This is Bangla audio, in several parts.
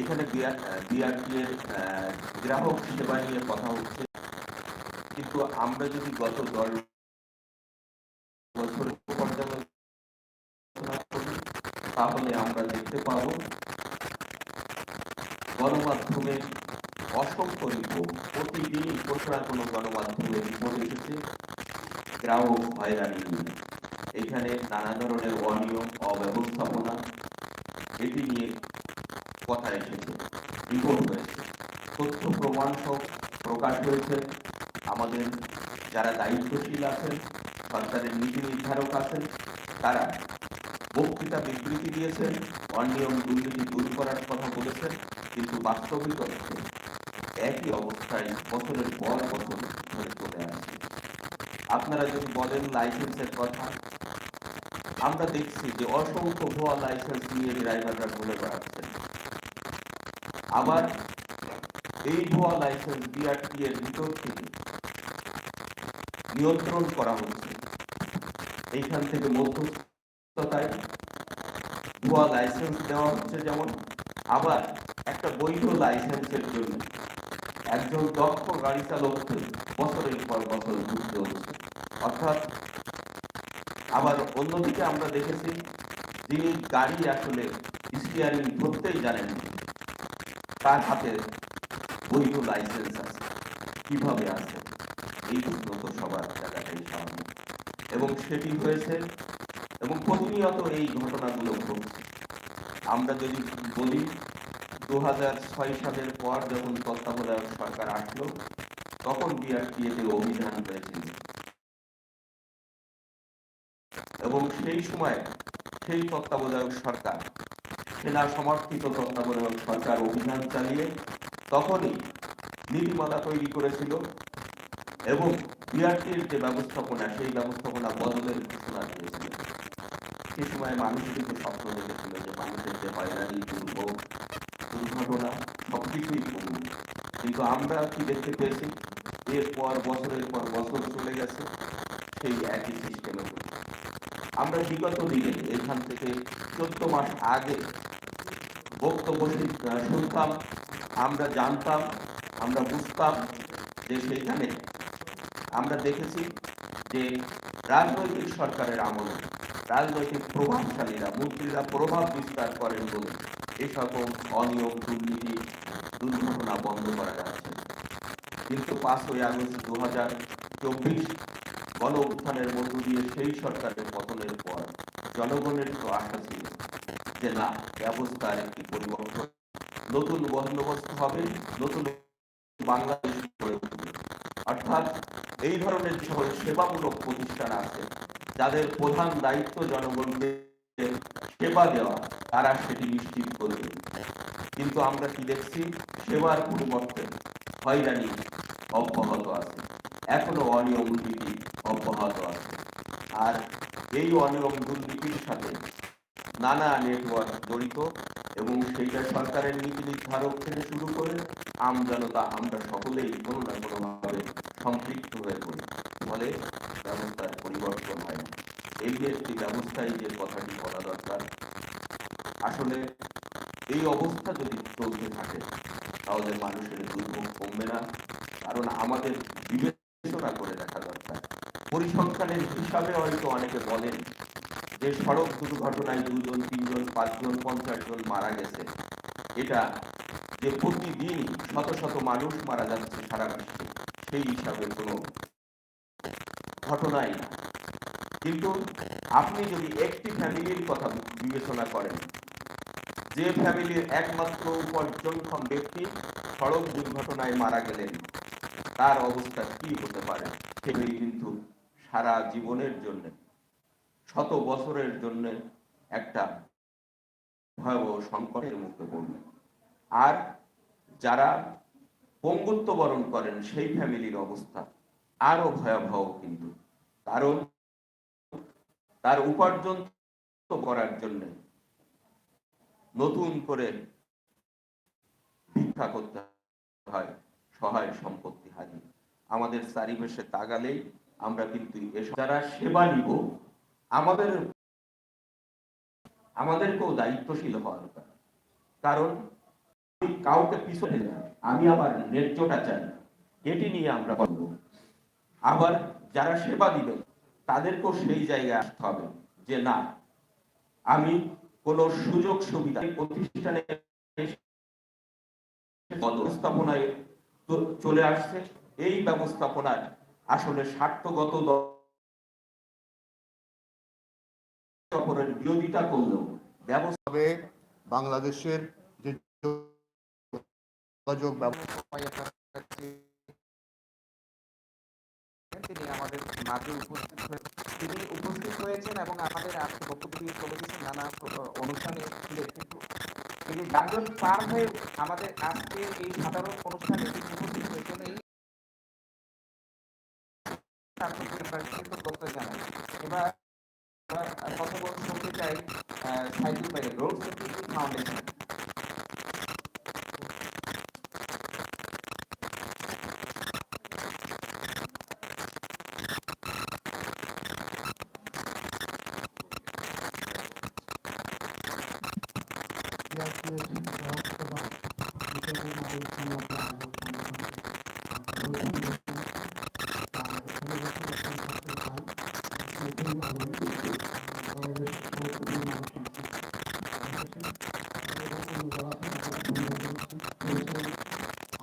এখানে বিআরটি এর গ্রাহক সেবা নিয়ে কথা হচ্ছে। কিন্তু আমরা যদি গত দশ পর্যালোচনা করি তাহলে আমরা দেখতে পাবো গণমাধ্যমে অসংখ্য রিপোর্ট প্রতিদিনই কোনো কোনো গণমাধ্যমে রিপোর্ট এসেছে, গ্রাহক হয়রানি নিয়ে। এখানে নানা ধরনের অনিয়ম, অব্যবস্থাপনা, এটি নিয়ে কথা এসেছে রিপোর্ট হয়েছে। তথ্য প্রমাণ সব প্রকাশ হয়েছে। আমাদের যারা দায়িত্বশীল আছেন সরকারের নীতি নির্ধারক আছেন, তারা বক্তৃতা বিবৃতি দিয়েছেন, অনিয়ম দুর্নীতি দূর করার কথা বলেছেন, কিন্তু বাস্তবিক অর্থে একই অবস্থায় বছরের পর বছর ধরে চলে আসছে। আপনারা যদি বলেন লাইসেন্সের কথা, আমরা দেখছি যে অসংখ্য ভুয়া লাইসেন্স নিয়ে ড্রাইভাররা ঘুরে বেড়াচ্ছেন। আবার এই ভুয়া লাইসেন্স বিআরটি এর ভিতর থেকে নিয়ন্ত্রণ করা হচ্ছে। এইখান থেকে মধ্যস্থতায় ভুয়া লাইসেন্স দেওয়া হচ্ছে যেমন আবার একটা বৈধ লাইসেন্সের জন্য একজন দক্ষ গাড়ি চালককে বছরের পর বছর ঘুরতে হচ্ছে। অর্থাৎ আবার অন্যদিকে আমরা দেখেছি যিনি গাড়ি আসলে স্টিয়ারিং ধরতেই জানেন না, তার হাতে বৈধ লাইসেন্স আছে। কীভাবে আছে? এই প্রশ্ন তো সবার জায়গাটাই স্বাভাবিক। এবং সেটি হয়েছে এবং প্রতিনিয়ত এই ঘটনাগুলো ঘটছে। আমরা যদি বলি দু ছয় সালের পর যখন তত্ত্বাবধায়ক সরকার আসলো, তখন বিআরটিএতে অভিযান হয়েছিল। এবং সেই সময় সেই তত্ত্বাবধায়ক সরকার সেনা সমর্থিত তত্ত্বাবধায়ক সরকার অভিযান চালিয়ে তখনই নীতিমালা তৈরি করেছিল এবং বিআরটির যে ব্যবস্থাপনা, সেই ব্যবস্থাপনা বদলের ঘোষণা দিয়েছিল। সে সময় মানুষ কিন্তু স্বপ্ন দেখেছিল যে মানুষের যে হয়রানি দুর্ভোগ দুর্ঘটনা, সবকিছুই কমবে কিন্তু আমরা কি দেখতে পেয়েছি? এরপর বছরের পর বছর চলে গেছে, সেই একই সিস্টেমে আমরা বিগত দিনে এখান থেকে চোদ্দ মাস আগে বক্তব্য শুনতাম, আমরা জানতাম, আমরা বুঝতাম যে সেইখানে আমরা দেখেছি যে রাজনৈতিক সরকারের আমলে রাজনৈতিক প্রভাবশালীরা, মন্ত্রীরা প্রভাব বিস্তার করেন বলে সকল অনিয়ম, দুর্নীতি, দুর্ঘটনা বন্ধ করা যাচ্ছে। কিন্তু পাঁচই আগস্ট দু হাজার চব্বিশ গণ উত্থানের মধ্য দিয়ে সেই সরকারের পতনের পর জনগণের তো আশা ছিল। না ব্যবস্থার একটি পরিবর্তন নতুন বন্দোবস্ত হবে, নতুন বাংলাদেশ গড়ে উঠবে। অর্থাৎ এই ধরনের সকল সেবামূলক প্রতিষ্ঠান আছে, যাদের প্রধান দায়িত্ব জনগণকে সেবা দেওয়া, তারা সেটি নিশ্চিত করবে। কিন্তু আমরা কি দেখছি? সেবার পরিবর্তে হয়রানি অব্যাহত আছে। এখনও অনিয়ম দুর্নীতি অব্যাহত আছে। আর এই অনিয়ম দুর্নীতির সাথে নানা নেটওয়ার্ক জড়িত এবং সেইটা সরকারের নীতি নির্ধারক থেকে শুরু করে আমজনতা আমরা সকলেই কোনো না কোনোভাবে সম্পৃক্ত হয়ে পড়ি। ফলে ব্যবস্থার পরিবর্তন হয় না। এই যে একটি ব্যবস্থায় যে কথাটি বলা দরকার, আসলে এই অবস্থা যদি চলতে থাকে, তাহলে মানুষের দুর্ভোগ কমবে না। কারণ আমাদের বিবেচনা করে দেখা দরকার। পরিসংখ্যানের হিসাবে হয়তো অনেকে বলেন যে সড়ক দুর্ঘটনায় দুজন, তিনজন, পাঁচজন পঞ্চাশ জন মারা গেছে। এটা যে প্রতিদিন শত শত মানুষ মারা যাচ্ছে সারা বিশ্বে, সেই হিসাবে কোনো ঘটনাই না। কিন্তু আপনি যদি একটি ফ্যামিলির কথা বিবেচনা করেন, যে ফ্যামিলির একমাত্র উপার্জনক্ষম ব্যক্তি সড়ক দুর্ঘটনায় মারা গেলেন, তার অবস্থা কি হতে পারে সেটি কিন্তু সারা জীবনের জন্য শত বছরের জন্য একটা ভয়াবহ সংকটের মুখে পড়বে আর যারা পঙ্গুত্ব বরণ করেন, সেই ফ্যামিলির অবস্থা আরও ভয়াবহ কিন্তু। কারণ তার উপার্জন করার জন্য নতুন করে ভিক্ষা করতে হয়, সহায় সম্পত্তি হারিয়ে। আমাদের চারিপাশে তাগালেই আমরা কিন্তু এসব যারা সেবা নিব আমাদের আমাদেরকেও দায়িত্বশীল হওয়া দরকার। কারণ কাউকে পিছনে না। আমি আমার ন্যায্যটা চাই এটি নিয়ে আমরা বলব আবার যারা সেবা দিবেন, তাদেরকেও সেই জায়গায় আসতে হবে যে না, আমি কোন সুযোগ সুবিধা প্রতিষ্ঠানে ব্যবস্থাপনায় চলে আসছে। এই ব্যবস্থাপনায় আসলে স্বার্থগত অপরের বিরোধিতা করলেও ব্যবস্থা বাংলাদেশের যে যোগাযোগ ব্যবস্থা তিনি আমাদের মাঝে উপস্থিত তিনি উপস্থিত হয়েছেন এবং আমাদের আজকে বক্তব্য দিয়ে চলে গেছেন নানা অনুষ্ঠানে তিনি যানজট পার হয়ে আমাদের আজকে এই সাধারণ অনুষ্ঠানে উপস্থিত হয়েছেন। এই say uh, cited by the World Scientific Foundation.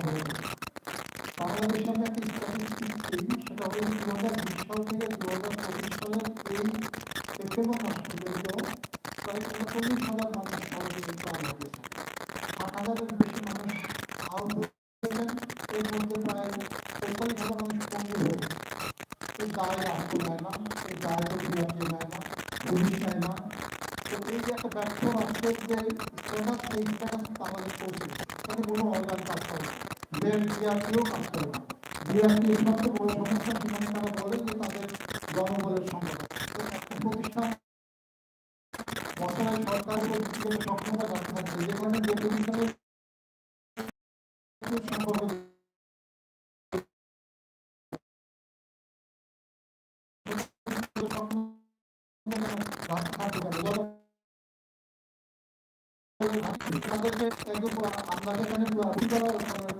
Foundation বাংলাদেশের একটা স্ট্যাটিস্টিক্স এই সেটা হলো দু হাজার বিশ সাল থেকে দু হাজার পঁচিশ সালের এই সেপ্টেম্বর মাস পর্যন্ত প্রায় এই যে একটা ব্যর্থ রাষ্ট্রের যে স্ট্যাটাস সেই স্ট্যাটাস আমাদের পৌঁছে তাতে কোনো অর্গান কাজ করে না বিআরটিও কাজ করে না বিআরটি সবচেয়ে বড় সমস্যা যেখানে তারা বলে যে তাদের জনবলের সংকট প্রতিষ্ঠান বছরের সরকার সক্ষমতা রাখতে থাকবে যে কারণে প্রতিষ্ঠানের সম্পর্কে তাদেরকে একদম আমরা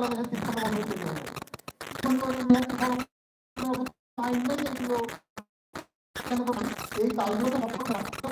নেই এগুলো কেন করবেন? এই কাজগুলো সবসময় রাষ্ট্র